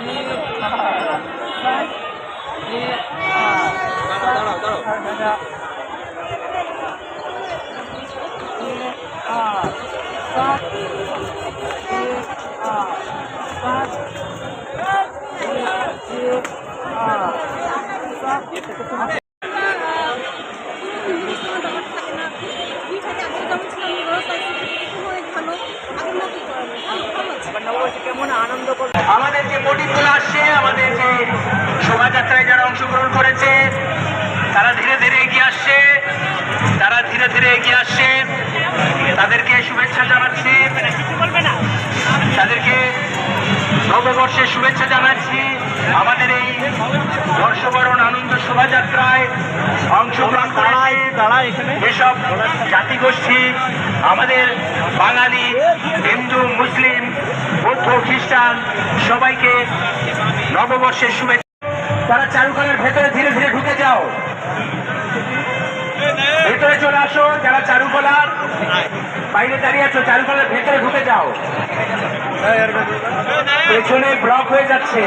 一、二、三、一、二、三、三、三、三、一、二、三、一、二、三、一、一、二、三。অংশগ্রহণ করেছে। তারা ধীরে ধীরে এগিয়ে আসছে। তারা ধীরে ধীরে এগিয়ে আসছে। তাদেরকে শুভেচ্ছা জানাচ্ছি। তাদেরকে নববর্ষের শুভেচ্ছা জানাচ্ছি। আমাদের এই বর্ষবরণ আনন্দ শোভাযাত্রায় অংশগ্রহণ করায় এসব জাতিগোষ্ঠী, আমাদের বাঙালি, হিন্দু, মুসলিম, বৌদ্ধ, খ্রিস্টান সবাইকে নববর্ষের শুভেচ্ছা তারা চারুকলার ভেতরে ধীরে ধীরে ঢুকে যাও। ভেতরে চলে আসো, যারা চারুকলার, বাইরে দাঁড়িয়ে আছো, চারুকলার ভেতরে ঢুকে যাও। পেছনে ব্লক হয়ে যাচ্ছে।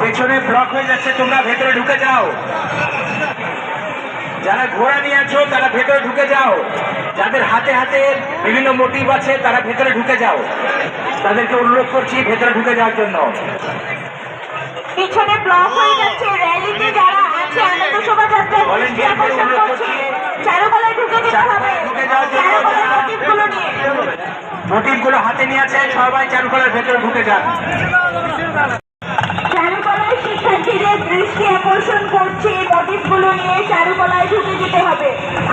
পেছনে ব্লক হয়ে যাচ্ছে, তোমরা ভেতরে ঢুকে যাও। যারা ঘোড়া নিয়ে আছো, তারা ভেতরে ঢুকে যাও। যাদের হাতে হাতে বিভিন্ন মোটিভ আছে, তারা ভেতরে ঢুকে যাও। তাদেরকে অনুরোধ করছি, ভেতরে ঢুকে যাওয়ার জন্য। পিছনে ব্লক হয়ে যাচ্ছে। র্যালিতে যারা আছে আনন্দ শোভাযাত্রা দৃষ্টি আকর্ষণ করছে। চারুকলায় ঢুকে যেতে হবে। চারুকলার প্রতীকগুলো নিয়ে। মোটিভগুলো হাতে নিয়ে আছে সবাই চারুকলার ভেতরে ঢুকে যান চারুকলায় শিক্ষার্থীদের দৃষ্টি আকর্ষণ করছে মোটিভগুলো নিয়ে চারুকলায় ঢুকে যেতে হবে।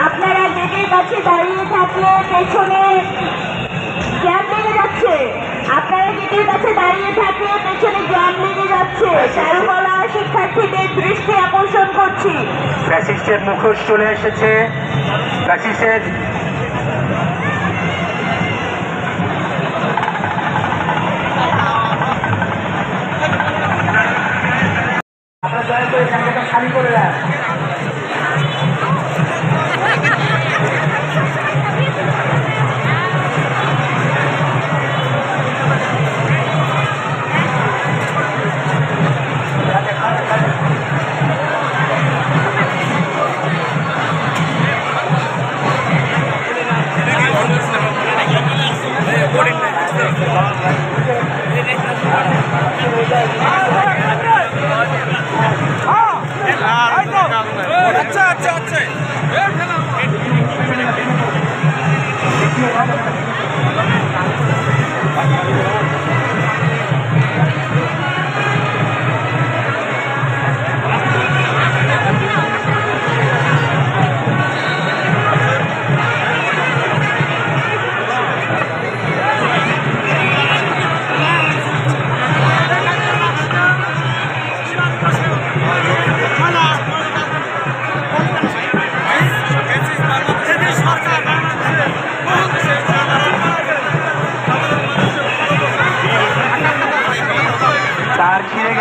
আপনারা গেটের কাছে দাঁড়িয়ে থাকলে পেছনে আপনারা কাছে দাঁড়িয়ে থাকলে পেছনে জ্যাম লেগে যাচ্ছে। চারুকলা শিক্ষার্থীদের দৃষ্টি আকর্ষণ করছি। ফ্যাসিস্টের মুখোশ চলে এসেছে। ফ্যাসিস্টের আপনারা দয়া করে জায়গাটা খালি করে দেন।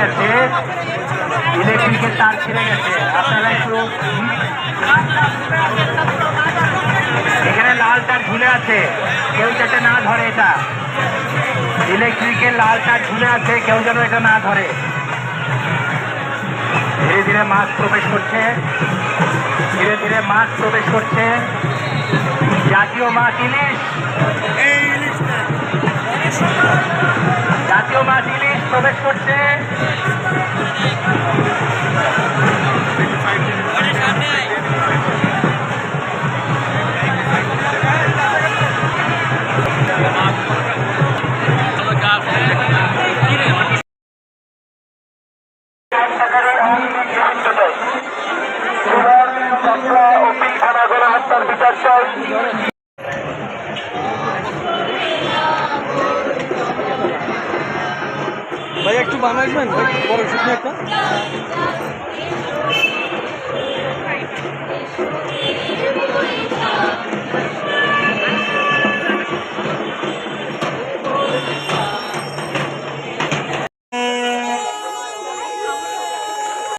গেছে। ইলেকট্রিকের তার ছিঁড়ে গেছে। আপনারা একটু এখানে লাল তার ঝুলে আছে। কেউ যাতে না ধরে এটা। ইলেকট্রিকের লাল তার ঝুলে আছে, কেউ যেন এটা না ধরে। ধীরে ধীরে মাছ প্রবেশ করছে। ধীরে ধীরে মাছ প্রবেশ করছে। জাতীয় মাছ ইলিশ। জাতীয় মাছ ইলিশ প্রবেশ করছে। বিচার চাই ভাই একটু বানাইবেন? বড় শুকনো একটা।